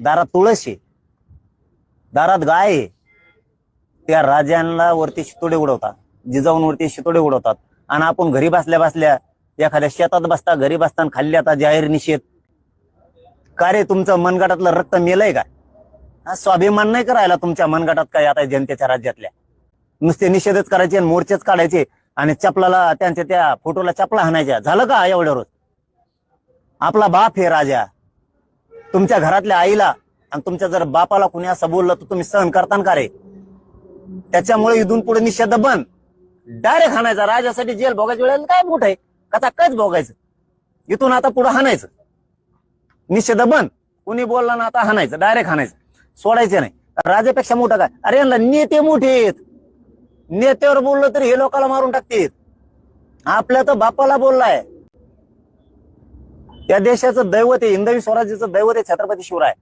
दारात तुळस आहे दारात गाय. आहे त्या राजांना वरती शितोडे उडवतात. जिजाऊंवरती शितोडे उडवतात. आणि आपण घरी बसल्या बसल्या एखाद्या शेतात बसता घरी बसताना खाल्ली आता जाहीर निषेध. का रे तुमचं मनगटातलं रक्त मेलंय का? हा स्वाभिमान नाही करायला तुमच्या मनगटात काय आता जनतेच्या राज्यातल्या? नुसते निषेधच करायचे आणि मोर्चेच काढायचे आणि चपलाला त्यांच्या त्या फोटोला चपला हाणायच्या. झालं का एवढ्या रोज? आपला बाप हे राजा. तुमच्या घरातल्या आईला आणि तुमच्या जर बापाला कुणी असं बोललं तर तुम्ही सहन करताना का रे? त्याच्यामुळे इथून पुढे निषेध बंद. डायरेक्ट हाणायचा. राजासाठी जेल भोगायची वेळेला काय मोठ आहे? कसा कच भोगायचं? इथून आता पुढे हाणायचं. निषेध बंद. कुणी बोलला ना आता हाणायचं. डायरेक्ट हाणायचं. सोडायचं नाही. राजापेक्षा मोठं काय? अरे यांना नेते मोठे आहेत. नेत्यावर बोललं तरी हे लोकाला मारून टाकते. आपल्या तर बापाला बोललाय. या देशाचं दैवत आहे हिंदवी स्वराज्याचं दैवत आहे छत्रपती शिवराय.